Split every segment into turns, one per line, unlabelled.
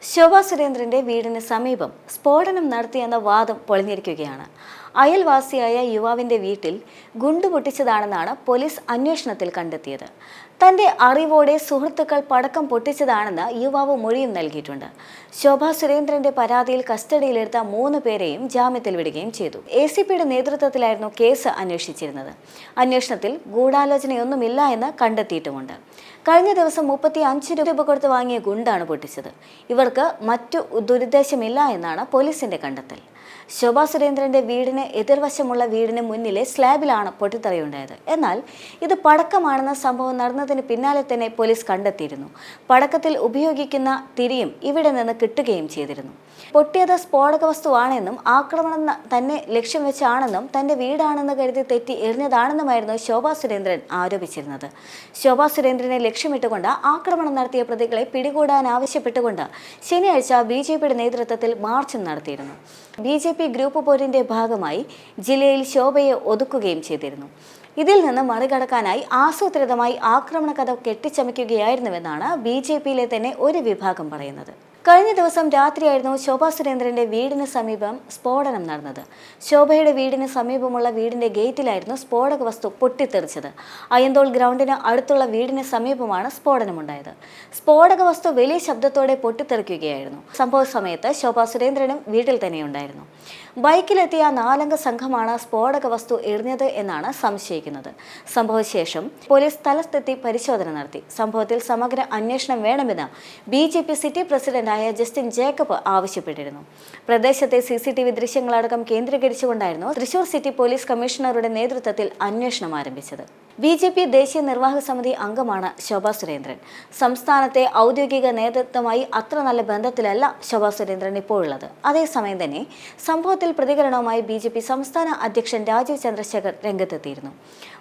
ശോഭാ സുരേന്ദ്രന്റെ വീടിന് സമീപം സ്ഫോടനം നടത്തിയെന്ന വാദം പൊളിഞ്ഞിരിക്കുകയാണ്. അയൽവാസിയായ യുവാവിന്റെ വീട്ടിൽ ഗുണ്ടു പൊട്ടിച്ചതാണെന്നാണ് പോലീസ് അന്വേഷണത്തിൽ കണ്ടെത്തിയത്. തന്റെ അറിവോടെ സുഹൃത്തുക്കൾ പടക്കം പൊട്ടിച്ചതാണെന്ന് യുവാവ് മൊഴിയും നൽകിയിട്ടുണ്ട്. ശോഭ സുരേന്ദ്രന്റെ പരാതിയിൽ കസ്റ്റഡിയിലെടുത്ത മൂന്ന് പേരെയും ജാമ്യത്തിൽ വിടുകയും ചെയ്തു. എ സി പിയുടെ നേതൃത്വത്തിലായിരുന്നു കേസ് അന്വേഷിച്ചിരുന്നത്. അന്വേഷണത്തിൽ ഗൂഢാലോചനയൊന്നുമില്ല എന്ന് കണ്ടെത്തിയിട്ടുമുണ്ട്. കഴിഞ്ഞ ദിവസം മുപ്പത്തി അഞ്ച് രൂപ കൊടുത്ത് വാങ്ങിയ ഗുണ്ടാണ് പൊട്ടിച്ചത്. ഇവർക്ക് മറ്റു ദുരുദ്ദേശമില്ല എന്നാണ് പോലീസിന്റെ കണ്ടെത്തൽ. ശോഭാ സുരേന്ദ്രന്റെ വീടിന് എതിർവശമുള്ള വീടിന് മുന്നിലെ സ്ലാബിലാണ് പൊട്ടിത്തെറിയുണ്ടായത്. എന്നാൽ ഇത് പടക്കമാണെന്ന സംഭവം നടന്നതിന് പിന്നാലെ തന്നെ പോലീസ് കണ്ടെത്തിയിരുന്നു. പടക്കത്തിൽ ഉപയോഗിക്കുന്ന തിരിയും ഇവിടെ നിന്ന് കിട്ടുകയും ചെയ്തിരുന്നു. പൊട്ടിയത് സ്ഫോടക വസ്തുവാണെന്നും ആക്രമണം തന്നെ ലക്ഷ്യം വെച്ചാണെന്നും തന്റെ വീടാണെന്ന് കരുതി തെറ്റി എറിഞ്ഞതാണെന്നുമായിരുന്നു ശോഭാ സുരേന്ദ്രൻ ആരോപിച്ചിരുന്നത്. ശോഭാ സുരേന്ദ്രനെ ലക്ഷ്യമിട്ടുകൊണ്ട് ആക്രമണം നടത്തിയ പ്രതികളെ പിടികൂടാൻ ആവശ്യപ്പെട്ടുകൊണ്ട് ശനിയാഴ്ച ബി നേതൃത്വത്തിൽ മാർച്ചും നടത്തിയിരുന്നു. ബി ജെ പി ഗ്രൂപ്പ് പോരിന്റെ ഭാഗമായി ജില്ലയിൽ ശോഭയെ ഒതുക്കുകയും ചെയ്തിരുന്നു. ഇതിൽ നിന്ന് മറികടക്കാനായി ആസൂത്രിതമായി ആക്രമണ കഥ കെട്ടിച്ചമയ്ക്കുകയായിരുന്നുവെന്നാണ് ബി ജെ പിയിലെ തന്നെ ഒരു വിഭാഗം പറയുന്നത്. കഴിഞ്ഞ ദിവസം രാത്രിയായിരുന്നു ശോഭാ സുരേന്ദ്രന്റെ വീടിന് സമീപം സ്ഫോടനം നടന്നത്. ശോഭയുടെ വീടിന് സമീപമുള്ള വീടിന്റെ ഗേറ്റിലായിരുന്നു സ്ഫോടക വസ്തു പൊട്ടിത്തെറിച്ചത്. അയ്യന്തോൾ ഗ്രൗണ്ടിന് അടുത്തുള്ള വീടിന് സമീപമാണ് സ്ഫോടനമുണ്ടായത്. സ്ഫോടക വസ്തു വലിയ ശബ്ദത്തോടെ പൊട്ടിത്തെറിക്കുകയായിരുന്നു. സംഭവ സമയത്ത് ശോഭാ സുരേന്ദ്രനും വീട്ടിൽ തന്നെയുണ്ടായിരുന്നു. ബൈക്കിലെത്തിയ നാലംഗ സംഘമാണ് സ്ഫോടക വസ്തു എറിഞ്ഞത് എന്നാണ് സംശയിക്കുന്നത്. സംഭവശേഷം പോലീസ് സ്ഥലത്തെത്തി പരിശോധന നടത്തി. സംഭവത്തിൽ സമഗ്ര അന്വേഷണം വേണമെന്ന് B city P city Justin Jacob ആവശ്യപ്പെട്ടിരുന്നു. പ്രദേശത്തെ സി സി ടി വി ദൃശ്യങ്ങളടക്കം കേന്ദ്രീകരിച്ചുകൊണ്ടായിരുന്നു തൃശൂർ സിറ്റി പോലീസ് കമ്മീഷണറുടെ നേതൃത്വത്തിൽ അന്വേഷണം ആരംഭിച്ചത്. ബി ജെ പി ദേശീയ നിർവാഹക സമിതി അംഗമാണ് ശോഭാ സുരേന്ദ്രൻ. സംസ്ഥാനത്തെ ഔദ്യോഗിക നേതൃത്വമായി അത്ര നല്ല ബന്ധത്തിലല്ല ശോഭാ സുരേന്ദ്രൻ ഇപ്പോഴുള്ളത്. അതേസമയം തന്നെ സംഭവത്തിൽ പ്രതികരണവുമായി ബി സംസ്ഥാന അധ്യക്ഷൻ രാജീവ് ചന്ദ്രശേഖർ രംഗത്തെത്തിയിരുന്നു.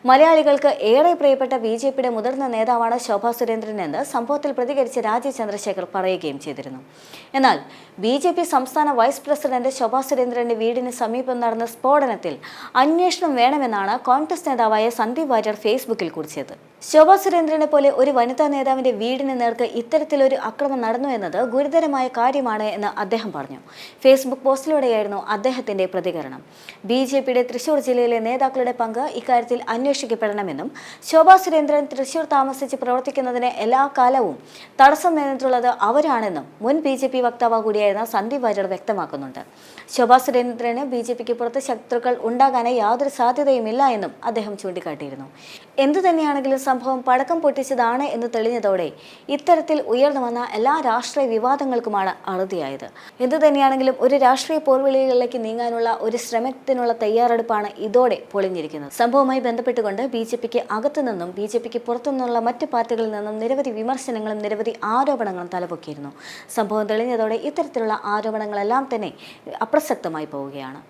മലയാളികൾക്ക് ഏറെ പ്രിയപ്പെട്ട ബി ജെ പിയുടെ മുതിർന്ന നേതാവാണ് ശോഭാ സുരേന്ദ്രൻ എന്ന് സംഭവത്തിൽ പ്രതികരിച്ച രാജീവ് ചന്ദ്രശേഖർ പറയുകയും ചെയ്തിരുന്നു. എന്നാൽ ബി ജെ പി സംസ്ഥാന വൈസ് പ്രസിഡന്റ് ശോഭാ സുരേന്ദ്രന്റെ വീടിന് സമീപം നടന്ന സ്ഫോടനത്തിൽ അന്വേഷണം വേണമെന്നാണ് കോൺഗ്രസ് നേതാവായ സന്ദീപ് വാര്യർ ഫേസ്ബുക്കിൽ കുറിച്ചത്. ശോഭാ സുരേന്ദ്രനെ പോലെ ഒരു വനിതാ നേതാവിന്റെ വീടിന് നേർക്ക് ഇത്തരത്തിലൊരു അക്രമം നടന്നു എന്നത് ഗുരുതരമായ കാര്യമാണ് എന്ന് അദ്ദേഹം പറഞ്ഞു. ഫേസ്ബുക്ക് പോസ്റ്റിലൂടെയായിരുന്നു അദ്ദേഹത്തിന്റെ പ്രതികരണം. ബി ജെ പിയുടെ തൃശൂർ ജില്ലയിലെ നേതാക്കളുടെ പങ്ക് ഇക്കാര്യത്തിൽ അന്വേഷിക്കപ്പെടണമെന്നും ശോഭാ സുരേന്ദ്രൻ തൃശൂർ താമസിച്ച് പ്രവർത്തിക്കുന്നതിന് എല്ലാ കാലവും തടസ്സം നിന്നിട്ടുള്ളത് അവരാണെന്നും മുൻ ബി ജെ പി വക്താവ് കൂടിയായിരുന്ന സന്ദീപ് വാര്യർ വ്യക്തമാക്കുന്നുണ്ട്. ശോഭാ സുരേന്ദ്രന് ബി ജെ പിക്ക് പുറത്ത് ശത്രുക്കൾ ഉണ്ടാകാനായി യാതൊരു സാധ്യതയുമില്ല എന്നും അദ്ദേഹം ചൂണ്ടിക്കാട്ടിയിരുന്നു. എന്തു തന്നെയാണെങ്കിലും സംഭവം പടക്കം പൊട്ടിച്ചതാണ് എന്ന് തെളിഞ്ഞതോടെ ഇത്തരത്തിൽ ഉയർന്നു വന്ന എല്ലാ രാഷ്ട്രീയ വിവാദങ്ങൾക്കുമാണ് അറുതിയായത്. എന്തു തന്നെയാണെങ്കിലും ഒരു രാഷ്ട്രീയ പോർവിളികളിലേക്ക് നീങ്ങാനുള്ള ഒരു ശ്രമത്തിനുള്ള തയ്യാറെടുപ്പാണ് ഇതോടെ പൊളിഞ്ഞിരിക്കുന്നത്. സംഭവവുമായി ബന്ധപ്പെട്ടുകൊണ്ട് ബി ജെ പിക്ക് അകത്തുനിന്നും ബി ജെ പിക്ക് പുറത്തുനിന്നുള്ള മറ്റ് പാർട്ടികളിൽ നിന്നും നിരവധി വിമർശനങ്ങളും നിരവധി ആരോപണങ്ങളും തലപൊക്കിയിരുന്നു. സംഭവം തെളിഞ്ഞതോടെ ഇത്തരത്തിലുള്ള ആരോപണങ്ങളെല്ലാം തന്നെ അപ്രസക്തമായി പോവുകയാണ്.